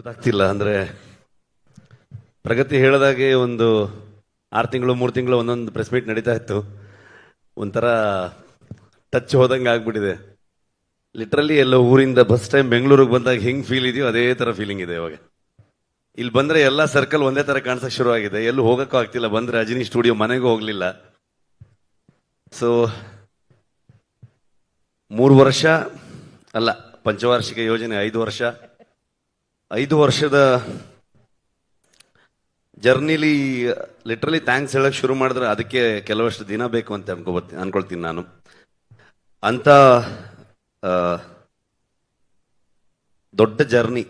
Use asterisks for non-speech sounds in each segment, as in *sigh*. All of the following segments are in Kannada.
ಗೊತ್ತಾಗ್ತಿಲ್ಲ ಅಂದ್ರೆ ಪ್ರಗತಿ ಹೇಳಿದಾಗೆ ಒಂದು ಆರು ತಿಂಗಳು, ಮೂರು ತಿಂಗಳು ಒಂದೊಂದು ಪ್ರೆಸ್ ಮೀಟ್ ನಡೀತಾ ಇತ್ತು. ಒಂಥರ ಟಚ್ ಹೋದಂಗೆ ಆಗ್ಬಿಟ್ಟಿದೆ. ಲಿಟ್ರಲಿ ಎಲ್ಲ ಊರಿಂದ ಬಸ್ ಟೈಮ್ ಬೆಂಗಳೂರಿಗೆ ಬಂದಾಗ ಹೆಂಗ್ ಫೀಲ್ ಇದೆಯೋ ಅದೇ ತರ ಫೀಲಿಂಗ್ ಇದೆ ಇವಾಗ. ಇಲ್ಲಿ ಬಂದ್ರೆ ಎಲ್ಲ ಸರ್ಕಲ್ ಒಂದೇ ತರ ಕಾಣಿಸಕ್ ಶುರು ಆಗಿದೆ ಎಲ್ಲೂ ಹೋಗೋಕ್ಕೂ ಆಗ್ತಿಲ್ಲ. ಬಂದ್ರೆ ರಜನಿ ಸ್ಟುಡಿಯೋ ಮನೆಗೂ ಹೋಗಲಿಲ್ಲ. ಸೊ ಮೂರು ವರ್ಷ ಅಲ್ಲ, ಪಂಚವಾರ್ಷಿಕ ಯೋಜನೆ ಐದು ವರ್ಷ. ಐದು ವರ್ಷದ ಜರ್ನಿಲಿ ಲಿಟ್ರಲಿ ಥ್ಯಾಂಕ್ಸ್ ಹೇಳಕ್ ಶುರು ಮಾಡಿದ್ರೆ ಅದಕ್ಕೆ ಕೆಲವಷ್ಟು ದಿನ ಬೇಕು ಅಂತ ಅನ್ಕೋಬತ್ತಿ ಅನ್ಕೊಳ್ತೀನಿ ನಾನು. ಅಂತ ದೊಡ್ಡ ಜರ್ನಿ.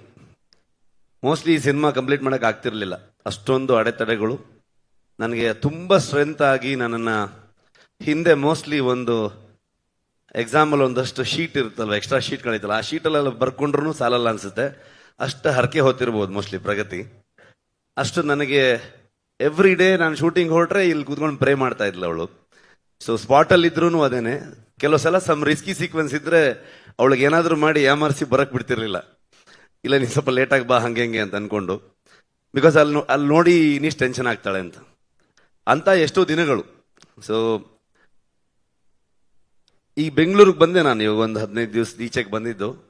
ಮೋಸ್ಟ್ಲಿ ಈ ಸಿನಿಮಾ ಕಂಪ್ಲೀಟ್ ಮಾಡಕ್ ಆಗ್ತಿರ್ಲಿಲ್ಲ. ಅಷ್ಟೊಂದು ಅಡೆತಡೆಗಳು. ನನಗೆ ತುಂಬ ಸ್ಟ್ರೆಂತ್ ಆಗಿ ನನ್ನನ್ನ ಹಿಂದೆ ಮೋಸ್ಟ್ಲಿ ಒಂದು ಎಕ್ಸಾಂಪಲ್ ಒಂದಷ್ಟು ಶೀಟ್ ಇರುತ್ತಲ್ವ ಎಕ್ಸ್ಟ್ರಾ ಶೀಟ್ಗಳಿತ್ತಲ್ಲ ಆ ಶೀಟಲ್ಲೆಲ್ಲ ಬರ್ಕೊಂಡ್ರು ಸಾಲಲ್ಲ ಅನ್ಸುತ್ತೆ. ಅಷ್ಟು ಹರಕೆ ಹೊತ್ತಿರ್ಬೋದು ಮೋಸ್ಟ್ಲಿ ಪ್ರಗತಿ. ಅಷ್ಟು ನನಗೆ ಎವ್ರಿ ಡೇ ನಾನು ಶೂಟಿಂಗ್ ಹೊರಟ್ರೆ ಇಲ್ಲಿ ಕೂತ್ಕೊಂಡು ಪ್ರೇ ಮಾಡ್ತಾ ಇದ್ಲ ಅವಳು. ಸೊ ಸ್ಪಾಟಲ್ಲಿ ಇದ್ರೂ ಅದೇನೆ. ಕೆಲವು ಸಲ ಸಮ್ ರಿಸ್ಕಿ ಸೀಕ್ವೆನ್ಸ್ ಇದ್ರೆ ಅವಳಿಗೆ ಏನಾದರೂ ಮಾಡಿ ಯಾಮಾರಿಸಿ ಬರಕ್ ಬಿಡ್ತಿರ್ಲಿಲ್ಲ. ಇಲ್ಲ, ನೀನು ಸ್ವಲ್ಪ ಲೇಟಾಗಿ ಬಾ, ಹಂಗೆ ಹಂಗೆ ಅಂತ ಅನ್ಕೊಂಡು. ಬಿಕಾಸ್ ಅಲ್ಲಿ ಅಲ್ಲಿ ನೋಡಿ ಇನ್ನಿಷ್ಟು ಟೆನ್ಷನ್ ಆಗ್ತಾಳೆ ಅಂತ. ಅಂತ ಎಷ್ಟೋ ದಿನಗಳು. ಸೊ ಈ ಬೆಂಗಳೂರಿಗೆ ಬಂದೆ ನಾನು ಇವಾಗ ಒಂದು ಹದಿನೈದು ದಿವಸ ಈಚೆಗೆ ಬಂದಿದ್ದು.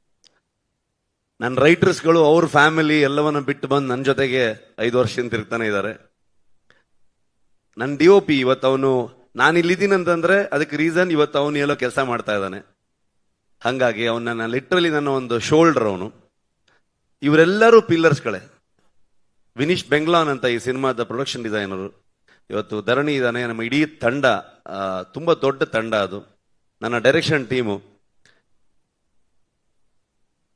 ನನ್ನ ರೈಟರ್ಸ್ಗಳು ಅವ್ರ ಫ್ಯಾಮಿಲಿ ಎಲ್ಲವನ್ನ ಬಿಟ್ಟು ಬಂದು ನನ್ನ ಜೊತೆಗೆ ಐದು ವರ್ಷದಿಂದ ತಿರುಗ್ತಾನೆ ಇದ್ದಾರೆ ನನ್ನ ಡಿ ಒ ಪಿ ಇವತ್ತು ಅವನು, ನಾನು ಇಲ್ಲಿದ್ದೀನಿ ಅಂತಂದ್ರೆ ಅದಕ್ಕೆ ರೀಸನ್ ಇವತ್ತು ಅವನು ಎಲ್ಲೋ ಕೆಲಸ ಮಾಡ್ತಾ ಇದ್ದಾನೆ. ಹಂಗಾಗಿ ನನ್ನ ಲಿಟ್ರಲಿ ನನ್ನ ಒಂದು ಶೋಲ್ಡರ್ ಅವನು. ಇವರೆಲ್ಲರೂ ಪಿಲ್ಲರ್ಸ್ಗಳೇ ವಿನೀಶ್ ಬೆಂಗ್ಲಾನ್ ಅಂತ ಈ ಸಿನಿಮಾದ ಪ್ರೊಡಕ್ಷನ್ ಡಿಸೈನರು ಇವತ್ತು ಧರಣಿ ಇದ್ದಾನೆ, ನಮ್ಮ ಇಡೀ ತಂಡ ತುಂಬಾ ದೊಡ್ಡ ತಂಡ ಅದು. ನನ್ನ ಡೈರೆಕ್ಷನ್ ಟೀಮು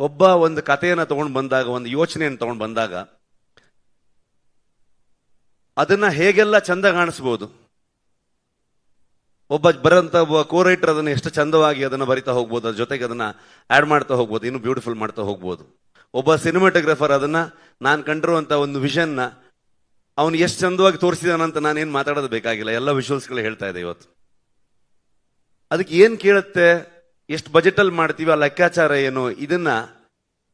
ಒಬ್ಬ ಒಂದು ಕಥೆಯನ್ನು ತಗೊಂಡು ಬಂದಾಗ, ಒಂದು ಯೋಚನೆಯನ್ನು ತಗೊಂಡು ಬಂದಾಗ, ಅದನ್ನ ಹೇಗೆಲ್ಲ ಚಂದ ಕಾಣಿಸ್ಬೋದು? ಒಬ್ಬ ಬರಂತ ಒಬ್ಬ ಕೋರೈಟರ್ ಅದನ್ನು ಎಷ್ಟು ಚಂದವಾಗಿ ಅದನ್ನು ಬರಿತಾ ಹೋಗ್ಬೋದು, ಅದ್ರ ಜೊತೆಗೆ ಅದನ್ನ ಆಡ್ ಮಾಡ್ತಾ ಹೋಗ್ಬೋದು, ಇನ್ನೂ ಬ್ಯೂಟಿಫುಲ್ ಮಾಡ್ತಾ ಹೋಗ್ಬೋದು. ಒಬ್ಬ ಸಿನಿಮಾಟೋಗ್ರಾಫರ್ ಅದನ್ನ ನಾನು ಕಂಡಿರುವಂಥ ಒಂದು ವಿಷನ್ನ ಅವನು ಎಷ್ಟು ಚಂದವಾಗಿ ತೋರಿಸಿದಾನಂತ ನಾನೇನು ಮಾತಾಡೋದು ಬೇಕಾಗಿಲ್ಲ. ಎಲ್ಲ ವಿಷುವಲ್ಸ್ಗಳು ಹೇಳ್ತಾ ಇದೆ ಇವತ್ತು. ಅದಕ್ಕೆ ಏನು ಕೇಳುತ್ತೆ? ಎಷ್ಟು ಬಜೆಟ್ ಅಲ್ಲಿ ಮಾಡ್ತೀವಿ, ಆ ಲೆಕ್ಕಾಚಾರ ಏನು, ಇದನ್ನ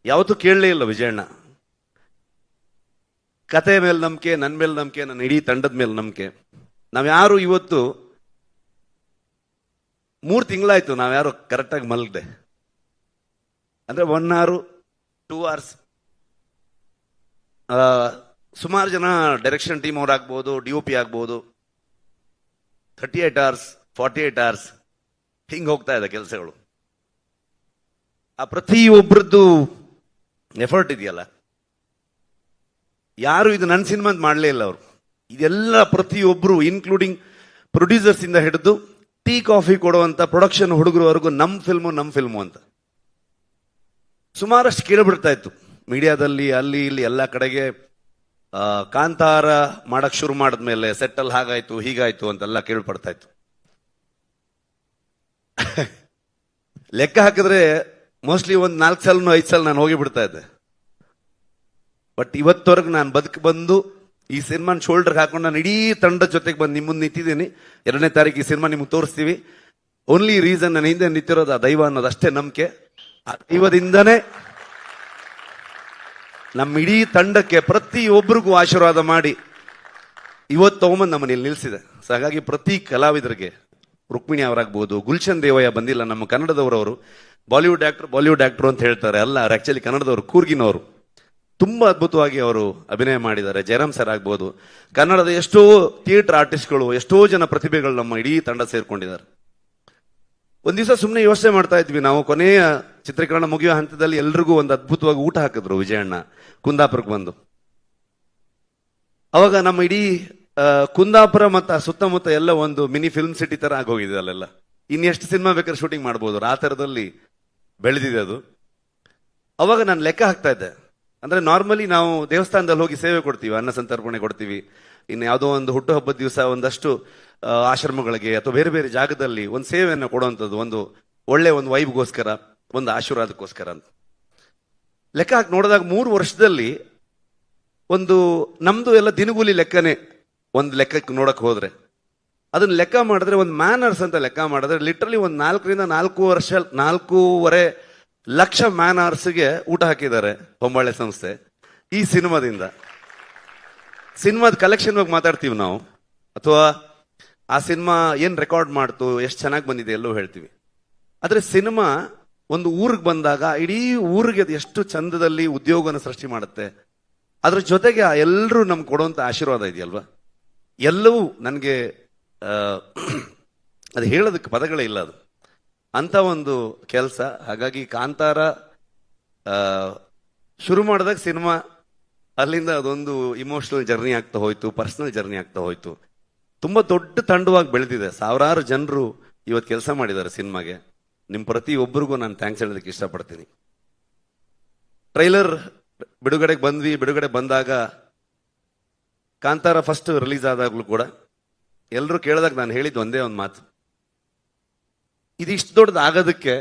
ಯಾವತ್ತೂ ಕೇಳಲೇ ಇಲ್ಲ ವಿಜಯಣ್ಣ. ಕತೆ ಮೇಲೆ ನಂಬಿಕೆ ನನ್ನ ಮೇಲೆ ನಂಬಿಕೆ, ನನ್ನ ಇಡೀ ತಂಡದ ಮೇಲೆ ನಂಬಿಕೆ. ನಾವ್ಯಾರು ಇವತ್ತು ಮೂರು ತಿಂಗಳಾಯ್ತು ನಾವ್ಯಾರು ಕರೆಕ್ಟಾಗಿ ಮಲಗದೆ. ಅಂದ್ರೆ ಒನ್ ಅವರ್ ಟೂ ಅವರ್ಸ್ ಸುಮಾರು ಜನ ಡೈರೆಕ್ಷನ್ ಟೀಮ್ ಅವ್ರು ಆಗ್ಬೋದು ಡಿ ಒ ಪಿ ಆಗ್ಬೋದು. Thirty eight hours forty eight hours ಹಿಂಗೆ ಹೋಗ್ತಾ ಇದೆ ಕೆಲಸಗಳು. ಆ ಪ್ರತಿಯೊಬ್ಬರದ್ದು ಎಫರ್ಟ್ ಇದೆಯಲ್ಲ? ಯಾರು ಇದು ನನ್ನ ಸಿನಿಮಾ ಅಂತ ಮಾಡಲೇ ಇಲ್ಲ ಅವರು. ಇದೆಲ್ಲ ಪ್ರತಿಯೊಬ್ಬರು ಇನ್ಕ್ಲೂಡಿಂಗ್ ಪ್ರೊಡ್ಯೂಸರ್ಸ್ ಇಂದ ಹಿಡಿದು ಟೀ ಕಾಫಿ ಕೊಡುವಂತ ಪ್ರೊಡಕ್ಷನ್ ಹುಡುಗರವರೆಗೂ ನಮ್ಮ ಫಿಲ್ಮು ನಮ್ಮ ಫಿಲ್ಮು ಅಂತ. ಸುಮಾರಷ್ಟು ಕೇಳಿಬಿಡ್ತಾ ಇತ್ತು. ಮೀಡಿಯಾದಲ್ಲಿ, ಅಲ್ಲಿ, ಇಲ್ಲಿ, ಎಲ್ಲ ಕಡೆಗೆ ಕಾಂತಾರ ಮಾಡಕ್ ಶುರು ಮಾಡಿದ್ಮೇಲೆ ಸೆಟ್ಟಲ್ ಹಾಗಾಯ್ತು, ಹೀಗಾಯ್ತು ಅಂತೆಲ್ಲ ಕೇಳ್ಪಡ್ತಾ ಇತ್ತು. *laughs* ಲೆಕ್ಕ ಹಾಕಿದ್ರೆ ಮೋಸ್ಟ್ಲಿ ಒಂದು ನಾಲ್ಕು ಸಲ ಐದು ಸಲ ನಾನು ಹೋಗಿ ಬಿಡ್ತಾ ಇದ್ದೆ. ಬಟ್ ಇವತ್ತವರೆಗೂ ನಾನು ಬದುಕು ಬಂದು ಈ ಸಿನಿಮಾನ ಶೋಲ್ಡರ್ ಹಾಕೊಂಡು ನಾನು ಇಡೀ ತಂಡದ ಜೊತೆಗೆ ಬಂದು ನಿಮ್ಮ ಮುಂದೆ ನಿಂತಿದ್ದೀನಿ. ಎರಡನೇ ತಾರೀಕು ಈ ಸಿನಿಮಾ ನಿಮ್ಗೆ ತೋರಿಸ್ತೀವಿ. ಓನ್ಲಿ ರೀಸನ್ ನನ್ನ ಹಿಂದೆ ನಿಂತಿರೋದು ಆ ದೈವ ಅನ್ನೋದು ಅಷ್ಟೇ ನಂಬಿಕೆ. ಆ ದೈವದಿಂದನೇ ನಮ್ಮ ಇಡೀ ತಂಡಕ್ಕೆ ಪ್ರತಿಯೊಬ್ಬರಿಗೂ ಆಶೀರ್ವಾದ ಮಾಡಿ ಇವತ್ತು ತಗೊಂಬಂದು ನಮ್ಮನ್ನು ಇಲ್ಲಿ ನಿಲ್ಲಿಸಿದೆ ಸೊ ಹಾಗಾಗಿ ಪ್ರತಿ ಕಲಾವಿದರಿಗೆ ರುಕ್ಮಿಣಿ ಅವರಾಗ್ಬೋದು, ಗುಲ್ಶನ್ ದೇವಯ್ಯ ಬಂದಿಲ್ಲ, ನಮ್ಮ ಕನ್ನಡದವರವರು ಬಾಲಿವುಡ್ ಆಕ್ಟರ್ ಬಾಲಿವುಡ್ ಆಕ್ಟರ್ ಅಂತ ಹೇಳ್ತಾರೆ. ಅಲ್ಲ, ಅವ್ರು ಆಕ್ಚುಲಿ ಕನ್ನಡದವರು, ಕೂರ್ಗಿನವರು. ತುಂಬ ಅದ್ಭುತವಾಗಿ ಅವರು ಅಭಿನಯ ಮಾಡಿದ್ದಾರೆ. ಜಯರಾಮ್ ಸರ್ ಆಗ್ಬೋದು. ಕನ್ನಡದ ಎಷ್ಟೋ ಥಿಯೇಟರ್ ಆರ್ಟಿಸ್ಟ್ಗಳು ಎಷ್ಟೋ ಜನ ಪ್ರತಿಭೆಗಳು ನಮ್ಮ ಇಡೀ ತಂಡ ಸೇರ್ಕೊಂಡಿದ್ದಾರೆ. ಒಂದ್ ದಿವಸ ಸುಮ್ಮನೆ ಯೋಚನೆ ಮಾಡ್ತಾ ಇದ್ವಿ. ನಾವು ಕೊನೆಯ ಚಿತ್ರೀಕರಣ ಮುಗಿಯೋ ಹಂತದಲ್ಲಿ ಎಲ್ರಿಗೂ ಒಂದು ಅದ್ಭುತವಾಗಿ ಊಟ ಹಾಕಿದ್ರು ವಿಜಯಣ್ಣ, ಕುಂದಾಪುರಕ್ಕೆ ಬಂದು. ಅವಾಗ ನಮ್ಮ ಇಡೀ ಕುಂದಾಪುರ ಮತ್ತು ಸುತ್ತಮುತ್ತ ಎಲ್ಲ ಒಂದು ಮಿನಿ ಫಿಲ್ಮ್ ಸಿಟಿ ತರ ಆಗೋಗಿದೆ ಅಲ್ಲೆಲ್ಲ. ಇನ್ನೆಷ್ಟು ಸಿನಿಮಾ ಬೇಕಾದ್ರೆ ಶೂಟಿಂಗ್ ಮಾಡ್ಬೋದು. ಆ ಥರದಲ್ಲಿ ಬೆಳೆದಿದೆ ಅದು. ಅವಾಗ ನಾನು ಲೆಕ್ಕ ಹಾಕ್ತಾ ಇದ್ದೆ. ಅಂದ್ರೆ ನಾರ್ಮಲಿ ನಾವು ದೇವಸ್ಥಾನದಲ್ಲಿ ಹೋಗಿ ಸೇವೆ ಕೊಡ್ತೀವಿ, ಅನ್ನ ಸಂತರ್ಪಣೆ ಕೊಡ್ತೀವಿ. ಇನ್ನು ಯಾವುದೋ ಒಂದು ಹುಟ್ಟುಹಬ್ಬದ ದಿವಸ ಒಂದಷ್ಟು ಆಶ್ರಮಗಳಿಗೆ ಅಥವಾ ಬೇರೆ ಬೇರೆ ಜಾಗದಲ್ಲಿ ಒಂದು ಸೇವೆಯನ್ನು ಕೊಡುವಂಥದ್ದು, ಒಂದು ಒಳ್ಳೆ ಒಂದು ವೈಬ್ಗೋಸ್ಕರ, ಒಂದು ಆಶೀರ್ವಾದಕ್ಕೋಸ್ಕರ ಅಂತ. ಲೆಕ್ಕ ಹಾಕಿ ನೋಡಿದಾಗ ಮೂರು ವರ್ಷದಲ್ಲಿ ಒಂದು ನಮ್ದು ಎಲ್ಲ ದಿನಗೂಲಿ ಲೆಕ್ಕನೇ ಒಂದು ಲೆಕ್ಕಕ್ಕೆ ನೋಡಕ್ ಹೋದ್ರೆ. ಅದನ್ನ ಲೆಕ್ಕ ಮಾಡಿದ್ರೆ ಒಂದು ಮ್ಯಾನರ್ಸ್ ಅಂತ ಲೆಕ್ಕ ಮಾಡಿದ್ರೆ ಲಿಟ್ರಲಿ ಒಂದು ನಾಲ್ಕರಿಂದ ನಾಲ್ಕು ವರ್ಷ, ನಾಲ್ಕೂವರೆ ಲಕ್ಷ ಮ್ಯಾನರ್ಸ್ಗೆ ಊಟ ಹಾಕಿದ್ದಾರೆ ಹೊಂಬಾಳೆ ಸಂಸ್ಥೆ ಈ ಸಿನಿಮಾದಿಂದ. ಸಿನಿಮಾದ ಕಲೆಕ್ಷನ್ ಬಗ್ಗೆ ಮಾತಾಡ್ತೀವಿ ನಾವು. ಅಥವಾ ಆ ಸಿನಿಮಾ ಏನ್ ರೆಕಾರ್ಡ್ ಮಾಡ್ತು, ಎಷ್ಟು ಚೆನ್ನಾಗಿ ಬಂದಿದೆ ಎಲ್ಲೋ ಹೇಳ್ತೀವಿ. ಆದ್ರೆ ಸಿನಿಮಾ ಒಂದು ಊರಿಗೆ ಬಂದಾಗ, ಇಡೀ ಊರಿಗೆ ಅದು ಎಷ್ಟು ಚಂದದಲ್ಲಿ ಉದ್ಯೋಗವನ್ನು ಸೃಷ್ಟಿ ಮಾಡುತ್ತೆ, ಅದ್ರ ಜೊತೆಗೆ ಎಲ್ಲರೂ ನಮ್ಗೆ ಕೊಡುವಂತ ಆಶೀರ್ವಾದ ಇದೆಯಲ್ವಾ? ಎಲ್ಲವೂ ನನಗೆ ಅದು ಹೇಳೋದಕ್ಕೆ ಪದಗಳೇ ಇಲ್ಲ ಅದು. ಅಂತ ಒಂದು ಕೆಲಸ. ಹಾಗಾಗಿ ಕಾಂತಾರ ಶುರು ಮಾಡಿದಾಗ ಸಿನಿಮಾ, ಅಲ್ಲಿಂದ ಅದೊಂದು ಇಮೋಷನಲ್ ಜರ್ನಿ ಆಗ್ತಾ ಹೋಯ್ತು ಪರ್ಸನಲ್ ಜರ್ನಿ ಆಗ್ತಾ ಹೋಯ್ತು. ತುಂಬ ದೊಡ್ಡ ತಂಡವಾಗಿ ಬೆಳೆದಿದೆ. ಸಾವಿರಾರು ಜನರು ಇವತ್ತು ಕೆಲಸ ಮಾಡಿದ್ದಾರೆ ಸಿನಿಮಾಗೆ. ಪ್ರತಿ ಪ್ರತಿಯೊಬ್ಬರಿಗೂ ನಾನು ಥ್ಯಾಂಕ್ಸ್ ಹೇಳೋದಕ್ಕೆ ಇಷ್ಟಪಡ್ತೀನಿ. ಟ್ರೈಲರ್ ಬಿಡುಗಡೆಗೆ ಬಂದ್ವಿ. ಬಿಡುಗಡೆ ಬಂದಾಗ ಕಾಂತಾರ ಫಸ್ಟ್ ರಿಲೀಸ್ ಆದಾಗಲೂ ಕೂಡ ಎಲ್ಲರೂ ಕೇಳಿದಾಗ ನಾನು ಹೇಳಿದ್ದು ಒಂದೇ ಒಂದು ಮಾತು. ಇದು ಇಷ್ಟು ದೊಡ್ಡದು ಆಗೋದಕ್ಕೆ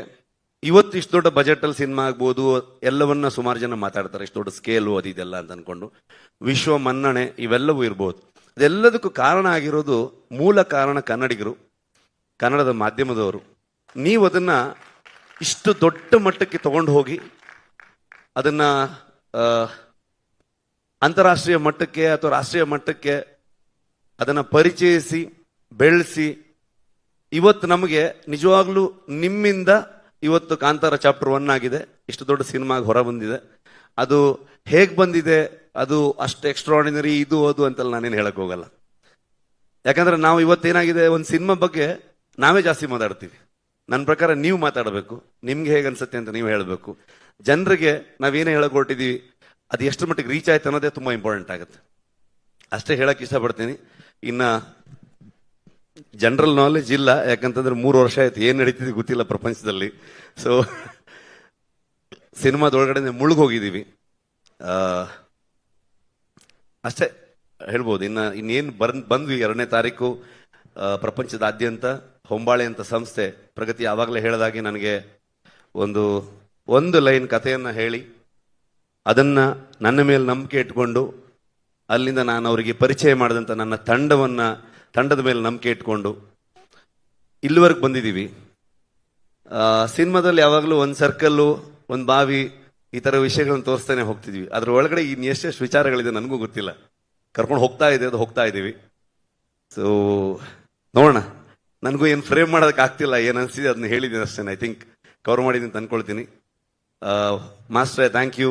ಇವತ್ತು ಇಷ್ಟು ದೊಡ್ಡ ಬಜೆಟ್ ಅಲ್ಲಿ ಸಿನಿಮಾ ಆಗ್ಬೋದು, ಎಲ್ಲವನ್ನ ಸುಮಾರು ಜನ ಮಾತಾಡ್ತಾರೆ, ಇಷ್ಟು ದೊಡ್ಡ ಸ್ಕೇಲು ಅದು ಇದೆಲ್ಲ ಅಂತ ಅನ್ಕೊಂಡು. ವಿಶ್ವ ಮನ್ನಣೆ ಇವೆಲ್ಲವೂ ಇರ್ಬೋದು. ಅದೆಲ್ಲದಕ್ಕೂ ಕಾರಣ ಆಗಿರೋದು ಮೂಲ ಕಾರಣ ಕನ್ನಡಿಗರು, ಕನ್ನಡದ ಮಾಧ್ಯಮದವರು. ನೀವು ಅದನ್ನ ಇಷ್ಟು ದೊಡ್ಡ ಮಟ್ಟಕ್ಕೆ ತಗೊಂಡು ಹೋಗಿ ಅದನ್ನ ಅಂತಾರಾಷ್ಟ್ರೀಯ ಮಟ್ಟಕ್ಕೆ ಅಥವಾ ರಾಷ್ಟ್ರೀಯ ಮಟ್ಟಕ್ಕೆ ಅದನ್ನ ಪರಿಚಯಿಸಿ, ಬೆಳೆಸಿ, ಇವತ್ತು ನಮಗೆ ನಿಜವಾಗ್ಲೂ ನಿಮ್ಮಿಂದ ಇವತ್ತು ಕಾಂತಾರ ಚಾಪ್ಟರ್ ಒನ್ ಆಗಿದೆ. ಇಷ್ಟು ದೊಡ್ಡ ಸಿನಿಮಾಗೆ ಹೊರ ಬಂದಿದೆ. ಅದು ಹೇಗೆ ಬಂದಿದೆ, ಅದು ಅಷ್ಟು ಎಕ್ಸ್ಟ್ರಾರ್ಡಿನರಿ ಇದು, ಅದು ಅಂತೆಲ್ಲ ನಾನೇನು ಹೇಳಕ್ ಹೋಗಲ್ಲ. ಯಾಕಂದ್ರೆ ನಾವು ಇವತ್ತೇನಾಗಿದೆ ಒಂದು ಸಿನಿಮಾ ಬಗ್ಗೆ ನಾವೇ ಜಾಸ್ತಿ ಮಾತಾಡ್ತೀವಿ. ನನ್ನ ಪ್ರಕಾರ ನೀವು ಮಾತಾಡಬೇಕು, ನಿಮ್ಗೆ ಹೇಗೆ ಅನ್ಸುತ್ತೆ ಅಂತ ನೀವು ಹೇಳಬೇಕು. ಜನರಿಗೆ ನಾವೇನೇ ಹೇಳಕ್ ಹೊರಟಿದೀವಿ ಅದು ಎಷ್ಟು ಮಟ್ಟಿಗೆ ರೀಚ್ ಆಯ್ತು ಅನ್ನೋದೇ ತುಂಬಾ ಇಂಪಾರ್ಟೆಂಟ್ ಆಗುತ್ತೆ. ಅಷ್ಟೇ ಹೇಳಕ್ ಇಷ್ಟಪಡ್ತೀನಿ. ಇನ್ನ ಜನರಲ್ ನಾಲೆಜ್ ಇಲ್ಲ, ಯಾಕಂತಂದ್ರೆ ಮೂರು ವರ್ಷ ಆಯ್ತು, ಏನ್ ನಡೀತಿದೆ ಗೊತ್ತಿಲ್ಲ ಪ್ರಪಂಚದಲ್ಲಿ. ಸೊ ಸಿನಿಮಾದೊಳಗಡೆ ಮುಳುಗೋಗಿದ್ದೀವಿ. ಅಷ್ಟೇ ಹೇಳ್ಬೋದು. ಇನ್ನ, ಇನ್ನೇನು ಬರ್, ಬಂದ್ವಿ ಎರಡನೇ ತಾರೀಕು ಪ್ರಪಂಚದಾದ್ಯಂತ ಹೊಂಬಾಳೆ ಅಂತ ಸಂಸ್ಥೆ. ಪ್ರಗತಿ ಯಾವಾಗಲೇ ಹೇಳಿದಾಗೆ ನನಗೆ ಒಂದು ಒಂದು ಲೈನ್ ಕಥೆಯನ್ನ ಹೇಳಿ, ಅದನ್ನ ನನ್ನ ಮೇಲೆ ನಂಬಿಕೆ ಇಟ್ಕೊಂಡು ಅಲ್ಲಿಂದ ನಾನು ಅವರಿಗೆ ಪರಿಚಯ ಮಾಡಿದಂಥ ನನ್ನ ತಂಡವನ್ನ, ತಂಡದ ಮೇಲೆ ನಂಬಿಕೆ ಇಟ್ಕೊಂಡು ಇಲ್ಲಿವರೆಗೆ ಬಂದಿದ್ದೀವಿ. ಸಿನಿಮಾದಲ್ಲಿ ಯಾವಾಗಲೂ ಒಂದು ಸರ್ಕಲ್ಲು ಒಂದು ಬಾವಿ, ಈ ಥರ ವಿಷಯಗಳನ್ನ ತೋರಿಸ್ತಾನೆ ಹೋಗ್ತಿದ್ವಿ. ಅದ್ರ ಒಳಗಡೆ ಇನ್ನು ಎಷ್ಟೆಷ್ಟು ವಿಚಾರಗಳಿದೆ ನನಗೂ ಗೊತ್ತಿಲ್ಲ. ಕರ್ಕೊಂಡು ಹೋಗ್ತಾ ಇದೆ ಅದು ಹೋಗ್ತಾ ಇದ್ದೀವಿ. ಸೊ ನೋಡೋಣ. ನನಗೂ ಏನು ಫ್ರೇಮ್ ಮಾಡೋದಕ್ಕೆ ಆಗ್ತಿಲ್ಲ, ಏನು ಅನಿಸಿದೆ ಅದನ್ನ ಹೇಳಿದ್ದೀನಿ ಅಷ್ಟೇ ಐ ಥಿಂಕ್ ಕವರ್ ಮಾಡಿದ್ದೀನಿ ಅಂದ್ಕೊಳ್ತೀನಿ master thank you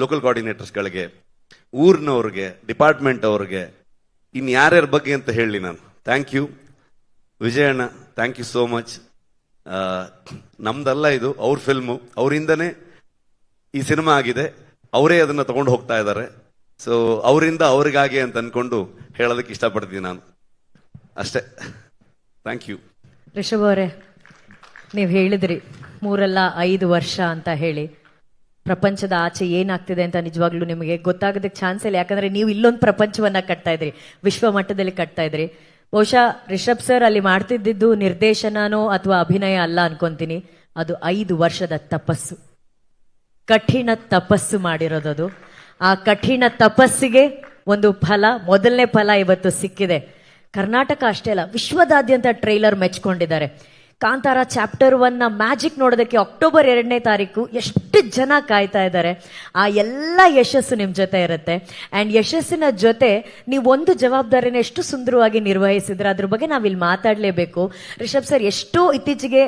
local ಕೋಆರ್ಡಿನೇಟರ್ಸ್ಗಳಿಗೆ ಊರಿನವ್ರಿಗೆ department ಅವ್ರಿಗೆ, ಇನ್ ಯಾರ್ಯಾರ ಬಗ್ಗೆ ಅಂತ ಹೇಳಿ ನಾನು. ಥ್ಯಾಂಕ್ ಯು ವಿಜಯಣ್ಣ ಥ್ಯಾಂಕ್ ಯು ಸೋ ಮಚ್ ನಮ್ದಲ್ಲ ಇದು, ಅವ್ರ ಫಿಲ್ಮು ಅವರಿಂದನೇ ಈ ಸಿನಿಮಾ ಆಗಿದೆ. ಅವರೇ ಅದನ್ನು ತಗೊಂಡು ಹೋಗ್ತಾ ಇದ್ದಾರೆ ಸೊ ಅವರಿಂದ ಅವರಿಗಾಗಿ ಅಂತ ಅನ್ಕೊಂಡು ಹೇಳೋದಕ್ಕೆ ಇಷ್ಟಪಡ್ತೀನಿ ನಾನು. ಅಷ್ಟೇ. ಥ್ಯಾಂಕ್ ಯು ರಿಷಭ್ ಅವರೇ, ನೀವು ಹೇಳಿದ್ರಿ, ಮೂರಲ್ಲ ಐದು ವರ್ಷ ಅಂತ ಹೇಳಿ. ಪ್ರಪಂಚದ ಆಚೆ ಏನಾಗ್ತಿದೆ ಅಂತ ನಿಜವಾಗ್ಲೂ ನಿಮಗೆ ಗೊತ್ತಾಗೋದಕ್ಕೆ ಚಾನ್ಸ್ ಇಲ್ಲ. ಯಾಕಂದ್ರೆ ನೀವು ಇಲ್ಲೊಂದು ಪ್ರಪಂಚವನ್ನ ಕಟ್ತಾ ಇದ್ರಿ. ವಿಶ್ವ ಮಟ್ಟದಲ್ಲಿ ಕಟ್ತಾ ಇದ್ರಿ. ಬಹುಶಃ ರಿಷಬ್ ಸರ್ ಅಲ್ಲಿ ಮಾಡ್ತಿದ್ದಿದ್ದು ನಿರ್ದೇಶನನೋ ಅಥವಾ ಅಭಿನಯ ಅಲ್ಲ ಅನ್ಕೊಂತೀನಿ. ಅದು ಐದು ವರ್ಷದ ತಪಸ್ಸು. ಕಠಿಣ ತಪಸ್ಸು ಮಾಡಿರೋದದು ಆ ಕಠಿಣ ತಪಸ್ಸಿಗೆ ಒಂದು ಫಲ, ಮೊದಲನೇ ಫಲ ಇವತ್ತು ಸಿಕ್ಕಿದೆ. ಕರ್ನಾಟಕ ಅಷ್ಟೇ ಅಲ್ಲ, ವಿಶ್ವದಾದ್ಯಂತ ಟ್ರೈಲರ್ ಮೆಚ್ಕೊಂಡಿದ್ದಾರೆ. ಕಾಂತಾರ ಚಾಪ್ಟರ್ ಒನ್ನ ಮ್ಯಾಜಿಕ್ ನೋಡೋದಕ್ಕೆ ಅಕ್ಟೋಬರ್ ಎರಡನೇ ತಾರೀಕು ಎಷ್ಟು ಜನ ಕಾಯ್ತಾ ಇದ್ದಾರೆ. ಆ ಎಲ್ಲ ಯಶಸ್ಸು ನಿಮ್ಮ ಜೊತೆ ಇರುತ್ತೆ. ಅಂಡ್ ಯಶಸ್ಸಿನ ಜೊತೆ ನೀವು ಒಂದು ಜವಾಬ್ದಾರಿನ ಎಷ್ಟು ಸುಂದರವಾಗಿ ನಿರ್ವಹಿಸಿದ್ರೆ ಅದ್ರ ಬಗ್ಗೆ ನಾವಿಲ್ಲಿ ಮಾತಾಡಲೇಬೇಕು. ರಿಷಬ್ ಸರ್, ಎಷ್ಟೋ ಇತ್ತೀಚೆಗೆ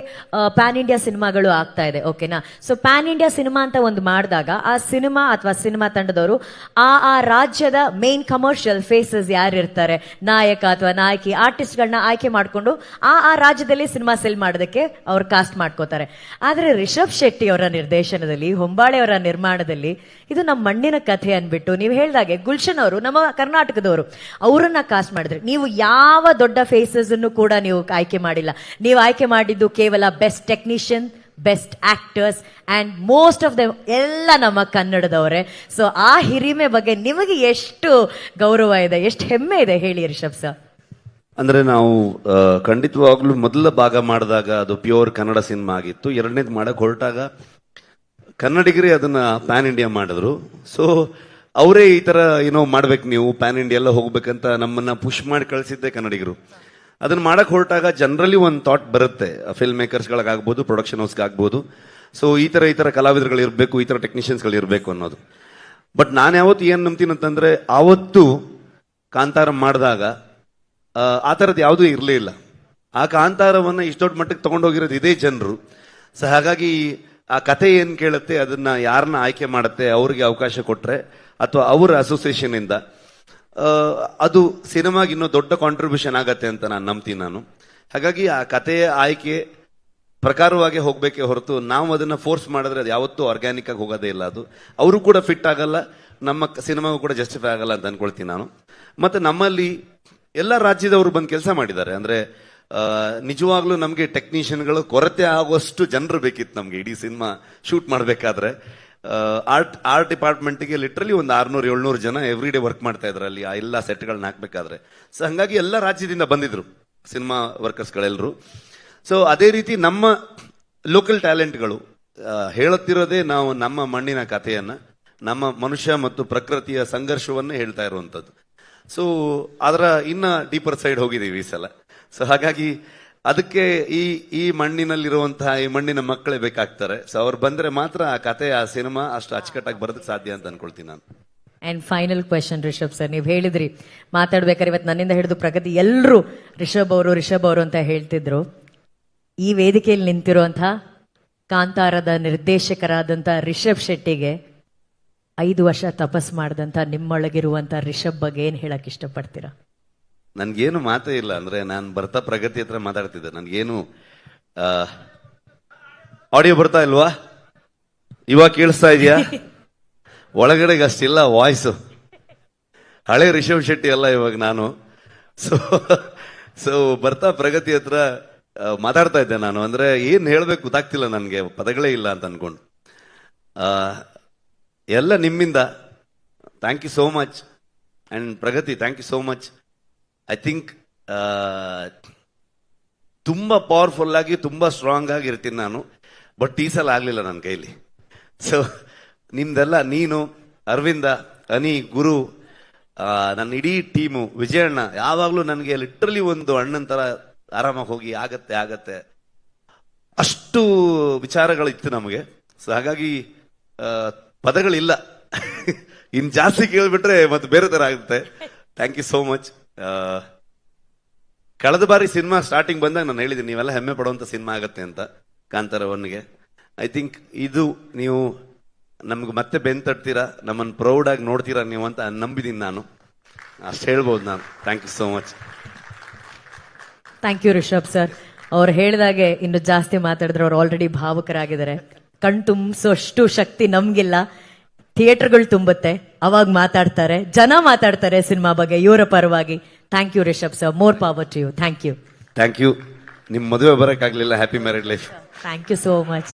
ಪ್ಯಾನ್ ಇಂಡಿಯಾ ಸಿನಿಮಾಗಳು ಆಗ್ತಾ ಇದೆ ಓಕೆನಾ ಸೊ ಪ್ಯಾನ್ ಇಂಡಿಯಾ ಸಿನಿಮಾ ಅಂತ ಒಂದು ಮಾಡಿದಾಗ ಆ ಸಿನಿಮಾ ಅಥವಾ ಸಿನಿಮಾ ತಂಡದವರು ಆ ಆ ರಾಜ್ಯದ ಮೇನ್ ಕಮರ್ಷಿಯಲ್ ಫೇಸಸ್ ಯಾರಿರ್ತಾರೆ? ನಾಯಕ ಅಥವಾ ನಾಯಕಿ ಆರ್ಟಿಸ್ಟ್ಗಳನ್ನ ಆಯ್ಕೆ ಮಾಡಿಕೊಂಡು ಆ ಆ ರಾಜ್ಯದಲ್ಲಿ ಸಿನಿಮಾ ಸೆಲ್ ಮಾಡೋದಕ್ಕೆ ಅವ್ರು ಕಾಸ್ಟ್ ಮಾಡ್ಕೋತಾರೆ. ಆದರೆ ರಿಷಬ್ ಶೆಟ್ಟಿ ಅವರ ನಿರ್ದೇಶನದಲ್ಲಿ, ಹೊಂಬಾಳೆ ಅವರ ನಿರ್ಮಾಣದಲ್ಲಿ ಇದು ನಮ್ಮ ಮಣ್ಣಿನ ಕಥೆ ಅನ್ಬಿಟ್ಟು ನೀವು ಹೇಳ್ದಾಗೆ ಗುಲ್ಶನ್ ಅವರು ನಮ್ಮ ಕರ್ನಾಟಕದವರು, ಅವರನ್ನ ಕಾಸ್ಟ್ ಮಾಡಿದ್ರೆ. ನೀವು ಯಾವ ದೊಡ್ಡ ಫೇಸಸ್ ಅನ್ನು ಕೂಡ ನೀವು ಆಯ್ಕೆ ಮಾಡಿಲ್ಲ. ನೀವು ಆಯ್ಕೆ ಮಾಡಿದ್ದು ಕೇವಲ best technician best actors and most of the ಎಲ್ಲ ನಮ್ಮ ಕನ್ನಡದವರೇ. ಸೊ ಆ ಹಿರಿಮೆ ಬಗ್ಗೆ ನಿಮಗೆ ಎಷ್ಟು ಗೌರವ ಇದೆ, ಎಷ್ಟು ಹೆಮ್ಮೆ ಇದೆ ಹೇಳಿ ರಿಷಬ್ ಸರ್ ಅಂದ್ರೆ ನಾವು ಖಂಡಿತವಾಗ್ಲೂ ಮೊದಲ ಭಾಗ ಮಾಡಿದಾಗ ಅದು ಪ್ಯೂರ್ ಕನ್ನಡ ಸಿನಿಮಾ ಆಗಿತ್ತು. ಎರಡನೇದು ಮಾಡಕ್ ಹೊರಟಾಗ ಕನ್ನಡಿಗರೇ ಅದನ್ನ ಪ್ಯಾನ್ ಇಂಡಿಯಾ ಮಾಡಿದ್ರು. ಸೊ ಅವರೇ ಈ ತರ ಏನೋ ಮಾಡ್ಬೇಕು ನೀವು, ಪ್ಯಾನ್ ಇಂಡಿಯಾ ಎಲ್ಲ ಹೋಗ್ಬೇಕಂತ ನಮ್ಮನ್ನ ಪುಷ್ ಮಾಡಿ ಕಳಿಸಿದ್ದೆ ಕನ್ನಡಿಗರು. ಅದನ್ನ ಮಾಡಕ್ ಹೊರಟಾಗ ಜನರಲಿ ಒಂದು ಥಾಟ್ ಬರುತ್ತೆ. ಫಿಲ್ಮ್ ಮೇಕರ್ಸ್ಗಳಿಗಾಗ್ಬೋದು ಪ್ರೊಡಕ್ಷನ್ ಹೌಸ್ಗಾಗ್ಬೋದು ಸೊ ಈ ತರ ಈ ತರ ಕಲಾವಿದರುಗಳು ಇರಬೇಕು, ಈ ತರ ಟೆಕ್ನಿಷಿಯನ್ಸ್ಗಳು ಇರಬೇಕು ಅನ್ನೋದು. ಬಟ್ ನಾನು ಯಾವತ್ತು ಏನ್ ನಂಬ್ತೀನಿ ಅಂತಂದ್ರೆ, ಆವತ್ತು ಕಾಂತಾರ ಮಾಡಿದಾಗ ಆ, ಥರದ್ದು ಯಾವುದೂ ಇರಲೇ ಇಲ್ಲ. ಆ ಕಾಂತಾರವನ್ನು ಇಷ್ಟೊಡ್ ಮಟ್ಟಕ್ಕೆ ತಗೊಂಡೋಗಿರೋದು ಇದೇ ಜನರು. ಸೊ ಹಾಗಾಗಿ ಆ ಕತೆ ಏನು ಕೇಳುತ್ತೆ ಅದನ್ನ ಯಾರನ್ನ ಆಯ್ಕೆ ಮಾಡುತ್ತೆ ಅವ್ರಿಗೆ ಅವಕಾಶ ಕೊಟ್ಟರೆ ಅಥವಾ ಅವರ ಅಸೋಸಿಯೇಷನಿಂದ ಅದು ಸಿನಿಮಾಗೆ ಇನ್ನೂ ದೊಡ್ಡ ಕಾಂಟ್ರಿಬ್ಯೂಷನ್ ಆಗತ್ತೆ ಅಂತ ನಾನು ನಂಬ್ತೀನಿ ನಾನು. ಹಾಗಾಗಿ ಆ ಕತೆಯ ಆಯ್ಕೆ ಪ್ರಕಾರವಾಗಿ ಹೋಗಬೇಕೇ ಹೊರತು ನಾವು ಅದನ್ನು ಫೋರ್ಸ್ ಮಾಡಿದ್ರೆ ಅದು ಯಾವತ್ತೂ ಆರ್ಗ್ಯಾನಿಕ್ ಆಗಿ ಹೋಗೋದೇ ಇಲ್ಲ ಅದು. ಅವರು ಕೂಡ ಫಿಟ್ ಆಗಲ್ಲ ನಮ್ಮ ಸಿನಿಮಾಗೂ ಕೂಡ ಜಸ್ಟಿಫೈ ಆಗಲ್ಲ ಅಂತ ಅಂದ್ಕೊಳ್ತೀನಿ ನಾನು. ಮತ್ತು ನಮ್ಮಲ್ಲಿ ಎಲ್ಲ ರಾಜ್ಯದವರು ಬಂದು ಕೆಲಸ ಮಾಡಿದ್ದಾರೆ. ಅಂದ್ರೆ ನಿಜವಾಗ್ಲೂ ನಮಗೆ ಟೆಕ್ನಿಷಿಯನ್ಗಳು ಕೊರತೆ ಆಗುವಷ್ಟು ಜನರು ಬೇಕಿತ್ತು ನಮಗೆ. ಇಡೀ ಸಿನಿಮಾ ಶೂಟ್ ಮಾಡಬೇಕಾದ್ರೆ. ಆರ್ಟ್ ಆರ್ಟ್ ಡಿಪಾರ್ಟ್ಮೆಂಟ್ಗೆ ಲಿಟ್ರಲಿ ಒಂದು ಆರ್ನೂರು, ಏಳ್ನೂರು ಜನ ಎವ್ರಿ ಡೇ ವರ್ಕ್ ಮಾಡ್ತಾ ಇದ್ರು. ಅಲ್ಲಿ ಆ ಎಲ್ಲ ಸೆಟ್ಗಳನ್ನ ಹಾಕ್ಬೇಕಾದ್ರೆ. ಸೊ ಹಂಗಾಗಿ ಎಲ್ಲ ರಾಜ್ಯದಿಂದ ಬಂದಿದ್ರು ಸಿನಿಮಾ ವರ್ಕರ್ಸ್ಗಳೆಲ್ಲರೂ ಸೊ ಅದೇ ರೀತಿ ನಮ್ಮ ಲೋಕಲ್ ಟ್ಯಾಲೆಂಟ್ಗಳು ಹೇಳುತ್ತಿರೋದೇ ನಾವು ನಮ್ಮ ಮಣ್ಣಿನ ಕಥೆಯನ್ನು, ನಮ್ಮ ಮನುಷ್ಯ ಮತ್ತು ಪ್ರಕೃತಿಯ ಸಂಘರ್ಷವನ್ನೇ ಹೇಳ್ತಾ ಇರುವಂತದ್ದು. ಸೊ ಅದರ ಇನ್ನ ಡೀಪರ್ ಸೈಡ್ ಹೋಗಿದ್ದೀವಿ ಈ ಸಲ. ಸೊ ಹಾಗಾಗಿ ಅದಕ್ಕೆ ಈ ಈ ಮಣ್ಣಿನಲ್ಲಿರುವಂತಹ ಈ ಮಣ್ಣಿನ ಮಕ್ಕಳೇ ಬೇಕಾಗ್ತಾರೆ. ಸೊ ಅವ್ರು ಬಂದ್ರೆ ಮಾತ್ರ ಆ ಕತೆ, ಆ ಸಿನಿಮಾ ಅಷ್ಟು ಅಚ್ಚುಕಟ್ಟಾಗಿ ಬರೋದಕ್ಕೆ ಸಾಧ್ಯ ಅಂತ ಅನ್ಕೊಳ್ತೀನಿ ನಾನು. And final question Rishab sir, ನೀವು ಹೇಳಿದ್ರಿ ಮಾತಾಡ್ಬೇಕಾದ್ರೆ ಇವತ್ತು ನನ್ನಿಂದ ಹಿಡಿದು ಪ್ರಗತಿ ಎಲ್ಲರೂ ರಿಷಬ್ ಅವರು ರಿಷಬ್ ಅವರು ಅಂತ ಹೇಳ್ತಿದ್ರು. ಈ ವೇದಿಕೆಯಲ್ಲಿ ನಿಂತಿರುವಂತಹ ಕಾಂತಾರದ ನಿರ್ದೇಶಕರಾದಂತಹ ರಿಷಬ್ ಶೆಟ್ಟಿಗೆ ಐದು ವರ್ಷ ತಪಸ್ ಮಾಡಿದಂಥ ನಿಮ್ಮೊಳಗಿರುವಂಥ ರಿಷಬ್ ಬಗ್ಗೆ ಏನು ಹೇಳಕ್ ಇಷ್ಟಪಡ್ತೀರಾ? ನನ್ಗೇನು ಮಾತೇ ಇಲ್ಲ ಅಂದ್ರೆ ನಾನು ಬರ್ತಾ ಪ್ರಗತಿ ಹತ್ರ ಮಾತಾಡ್ತಿದ್ದೆ. ನನ್ಗೇನು ಆಡಿಯೋ ಬರ್ತಾ ಇಲ್ವಾ? ಇವಾಗ ಕೇಳಿಸ್ತಾ ಇದೆಯಾ? *laughs* ಒಳಗಡೆಗೆ ಅಷ್ಟಿಲ್ಲ ವಾಯ್ಸು ಹಳೆ ರಿಷಬ್ ಶೆಟ್ಟಿ ಅಲ್ಲ ಇವಾಗ ನಾನು. ಸೊ ಸೊ ಬರ್ತಾ ಪ್ರಗತಿ ಹತ್ರ ಮಾತಾಡ್ತಾ ಇದ್ದೆ ನಾನು. ಅಂದ್ರೆ ಏನ್ ಹೇಳ್ಬೇಕು ಗೊತ್ತಾಗ್ತಿಲ್ಲ ನನಗೆ ಪದಗಳೇ ಇಲ್ಲ ಅಂತ ಅನ್ಕೊಂಡು. ಎಲ್ಲ ನಿಮ್ಮಿಂದ. Thank you so much and Pragathi thank you so much I think ತುಂಬ ಪವರ್ಫುಲ್ ಆಗಿ, ತುಂಬ ಸ್ಟ್ರಾಂಗ್ ಆಗಿ ಇರ್ತೀನಿ ನಾನು. ಬಟ್ ಈ ಸಲ ಆಗಲಿಲ್ಲ ನನ್ನ ಕೈಲಿ. ಸೊ ನಿಮ್ದೆಲ್ಲ, ನೀನು, ಅರವಿಂದ ಅನಿ ಗುರು ನನ್ನ ಇಡೀ ಟೀಮು ವಿಜಯಣ್ಣ, ಯಾವಾಗಲೂ ನನಗೆ ಲಿಟ್ರಲಿ ಒಂದು ಅಣ್ಣನ ಥರ ಆರಾಮಾಗಿ ಹೋಗಿ ಆಗತ್ತೆ ಆಗತ್ತೆ. ಅಷ್ಟು ವಿಚಾರಗಳಿತ್ತು ನಮಗೆ. ಸೊ ಹಾಗಾಗಿ ಪದಗಳಿಲ್ಲ. ಇನ್ ಜಾಸ್ತಿ ಕೇಳಿಬಿಟ್ರೆ ಮತ್ತೆ ಬೇರೆ ತರ ಆಗುತ್ತೆ. ಥ್ಯಾಂಕ್ ಯು ಸೋ ಮಚ್ ಕಳೆದ ಬಾರಿ ಸಿನಿಮಾ ಸ್ಟಾರ್ಟಿಂಗ್ ಬಂದಾಗ ನಾನು ಹೇಳಿದ್ದೀನಿ, ನೀವೆಲ್ಲ ಹೆಮ್ಮೆ ಪಡುವಂಥ ಸಿನಿಮಾ ಆಗುತ್ತೆ ಅಂತ ಕಾಂತಾರ ಒನ್ಗೆ ಐ ಥಿಂಕ್ ಇದು ನೀವು ನಮ್ಗೆ ಮತ್ತೆ ಬೆನ್ ತಟ್ತೀರಾ ನಮ್ಮನ್ನು ಪ್ರೌಡ್ ಆಗಿ ನೋಡ್ತೀರಾ ನೀವು ಅಂತ ನಂಬಿದ್ದೀನಿ ನಾನು. ಅಷ್ಟು ಹೇಳ್ಬೋದು ನಾನು. Thank you so much thank you Rishab sir ಅವ್ರು ಹೇಳಿದಾಗೆ ಇನ್ನು ಜಾಸ್ತಿ ಮಾತಾಡಿದ್ರೆ ಅವ್ರು ಆಲ್ರೆಡಿ ಭಾವುಕರಾಗಿದ್ದಾರೆ. ಕಣ್ ತುಂಬಿಸೋಷ್ಟು ಶಕ್ತಿ ನಮ್ಗಿಲ್ಲ ಥಿಯೇಟರ್ಗಳು ತುಂಬುತ್ತೆ. ಅವಾಗ ಮಾತಾಡ್ತಾರೆ. ಜನ ಮಾತಾಡ್ತಾರೆ ಸಿನಿಮಾ ಬಗ್ಗೆ ಇವರ ಪರವಾಗಿ. Thank you Rishab sir more power to you thank you thank you ನಿಮ್ಮ ಮದುವೆ ಬರೋಕ್ಕಾಗಲಿಲ್ಲ. Happy married life thank you so much